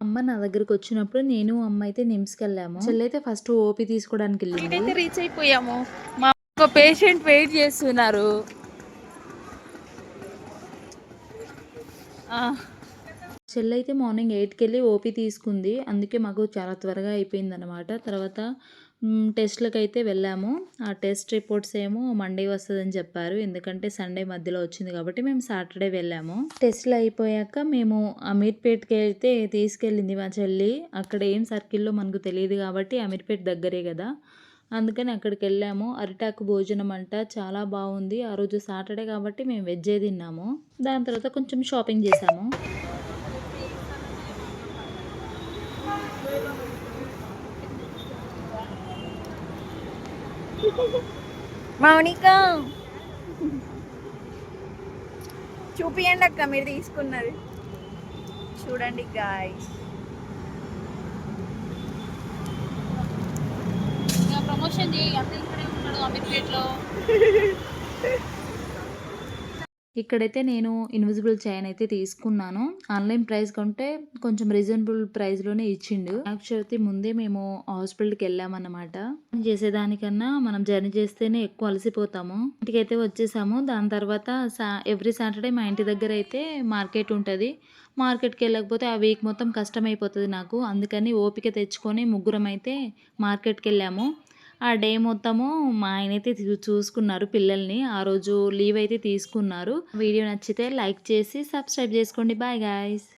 అమ్మ నా దగ్గరికి వచ్చినప్పుడు నేను అమ్మ అయితే నిమ్స్కి వెళ్ళాము చెల్లి అయితే ఫస్ట్ ఓపీ తీసుకోవడానికి వెళ్ళింది. రీచ్ అయిపోయాము. మా ఒక పేషెంట్ వెయిట్ చేస్తున్నారు. ఆ, చెల్లి అయితే మార్నింగ్ ఎయిట్కి వెళ్ళి ఓపీ తీసుకుంది. అందుకే మాకు చాలా త్వరగా అయిపోయింది అనమాట తర్వాత టెస్ట్లకు అయితే వెళ్ళాము. ఆ టెస్ట్ రిపోర్ట్స్ ఏమో మండే వస్తుందని చెప్పారు. ఎందుకంటే సండే మధ్యలో వచ్చింది కాబట్టి మేము సాటర్డే వెళ్ళాము. టెస్ట్లు అయిపోయాక మేము అమీర్పేట్కి అయితే తీసుకెళ్ళింది మా చెల్లి. అక్కడ ఏం సర్కిల్లో మనకు తెలియదు కాబట్టి అమీర్పేట్ దగ్గరే కదా. అందుకని అక్కడికి వెళ్ళాము. అరిటాకు భోజనం అంట చాలా బాగుంది. ఆ రోజు సాటర్డే కాబట్టి మేము వెజ్జే తిన్నాము. దాని తర్వాత కొంచెం షాపింగ్ చేసాము మౌనిక. చూపియండి అక్క మీరు తీసుకున్నది. చూడండి గాయ్ ప్రమోషన్ చేయి అతను ఇక్కడే ఉన్నాడు అమీర్పేట్లో ఇక్కడైతే నేను ఇన్విజిబుల్ చైన్ అయితే తీసుకున్నాను. ఆన్లైన్ ప్రైస్ కంటే కొంచెం రీజనబుల్ ప్రైస్లోనే ఇచ్చిండు. యాక్చువల్లీ ముందే మేము హాస్పిటల్కి వెళ్ళామన్నమాట. చేసేదానికన్నా మనం జర్నీ చేస్తేనే ఎక్కువ అలసిపోతాము. ఇంటికైతే వచ్చేసాము. దాని తర్వాత సా ఎవ్రీ సాటర్డే మా ఇంటి దగ్గర అయితే మార్కెట్ ఉంటుంది. మార్కెట్కి వెళ్ళకపోతే ఆ వీక్ మొత్తం కష్టమైపోతుంది నాకు. అందుకని ఓపిక తెచ్చుకొని ముగ్గురం అయితే మార్కెట్కి వెళ్ళాము. ఆ డే మొత్తము మా ఆయన అయితే చూసుకున్నారు పిల్లల్ని. ఆ రోజు లీవ్ అయితే తీసుకున్నారు. వీడియో నచ్చితే లైక్ చేసి సబ్స్క్రైబ్ చేసుకోండి. Bye guys.